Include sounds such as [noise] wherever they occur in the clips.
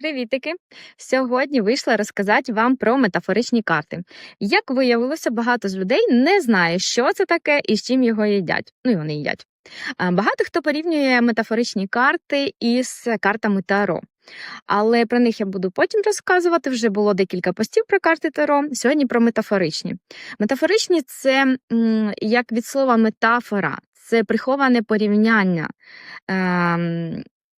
Привітики! Сьогодні вийшла розказати вам про метафоричні карти. Як виявилося, багато з людей не знає, що це таке і з чим його їдять. Ну і вони їдять. Багато хто порівнює метафоричні карти із картами Таро. Але про них я буду потім розказувати. Вже було декілька постів про карти Таро. Сьогодні про метафоричні. Метафоричні це як від слова метафора, це приховане порівняння.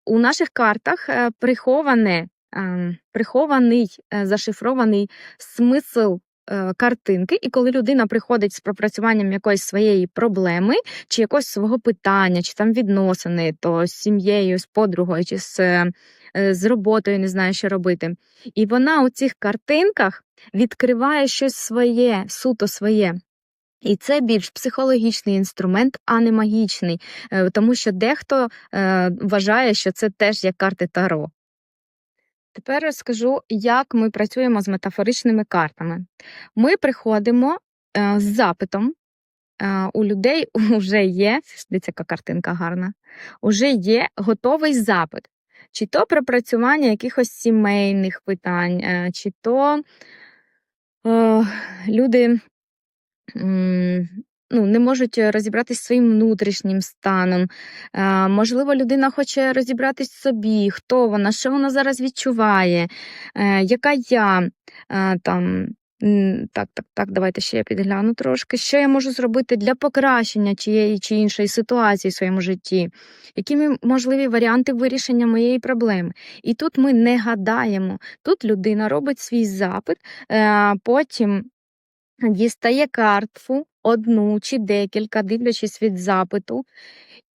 У наших картах е, приховане, ем, прихований, е, зашифрований смисл е, картинки, і коли людина приходить з пропрацюванням якоїсь своєї проблеми, чи якогось свого питання, чи там відносини, то з сім'єю, з подругою, чи з, з роботою не знає, що робити. І вона у цих картинках відкриває щось своє, суто своє. І це більш психологічний інструмент, а не магічний, е, тому що дехто е, вважає, що це теж як карти Таро. Тепер розкажу, як ми працюємо з метафоричними картами. Ми приходимо е, з запитом. У людей [laughs] вже є, дивіться, картинка гарна, уже є готовий запит. Чи то пропрацювання якихось сімейних питань, чи то люди ну, не можуть розібратись своїм внутрішнім станом. Е, можливо, людина хоче розібратись собі, хто вона, що вона зараз відчуває, е, яка я е, там. Так, так, так, давайте ще я підгляну трошки. Що я можу зробити для покращення тієї чи іншої ситуації в своєму житті? Які можливі варіанти вирішення моєї проблеми? І тут ми не гадаємо. Тут людина робить свій запит, е, потім дістає картку, одну чи декілька, дивлячись від запиту.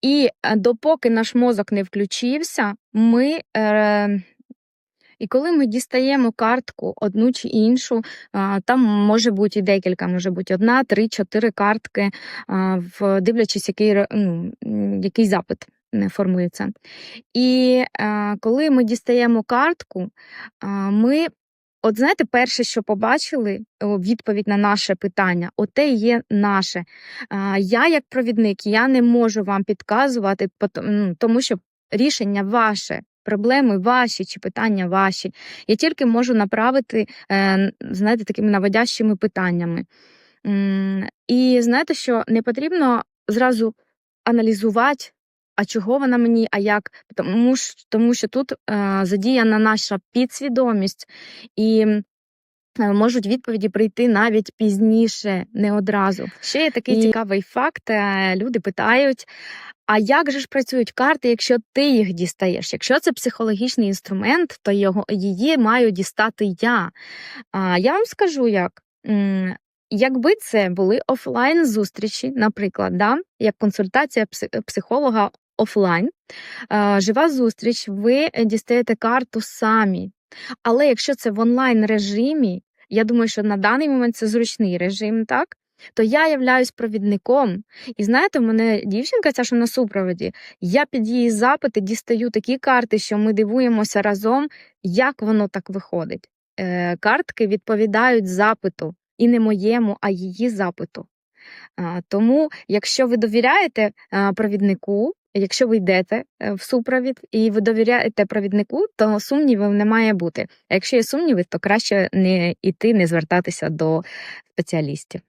І е, допоки наш мозок не включився, ми. Е, і коли ми дістаємо картку, одну чи іншу, там може бути і декілька, може бути одна, три, чотири картки, дивлячись, який, ну, який запит формується. І коли ми дістаємо картку, ми От знаєте, перше, що побачили, відповідь на наше питання, оте є наше. Я, як провідник, я не можу вам підказувати, тому що рішення ваше, проблеми ваші чи питання ваші. Я тільки можу направити, е, знаєте, такими наводящими питаннями. І знаєте, що не потрібно зразу аналізувати. А чого вона мені, а як? Тому, тому що тут е, задіяна наша підсвідомість, і е, можуть відповіді прийти навіть пізніше, не одразу. Ще є такий І- цікавий факт. е, Люди питають: а як же ж працюють карти, якщо ти їх дістаєш? Якщо це психологічний інструмент, то його її маю дістати я. А я вам скажу як. Якби це були офлайн зустрічі, наприклад, да, як консультація пси- психолога офлайн, е, жива зустріч, ви дістаєте карту самі. Але якщо це в онлайн режимі, я думаю, що на даний момент це зручний режим, так? То я являюсь провідником. І знаєте, в мене дівчинка, ця що на супроводі, я під її запити дістаю такі карти, що ми дивуємося разом, як воно так виходить. Е, картки відповідають запиту, і не моєму, а її запиту. Тому, якщо ви довіряєте а, провіднику, якщо ви йдете е, в супровід і ви довіряєте провіднику, то сумнівів не має бути. А якщо є сумніви, то краще не йти, не звертатися до спеціалістів.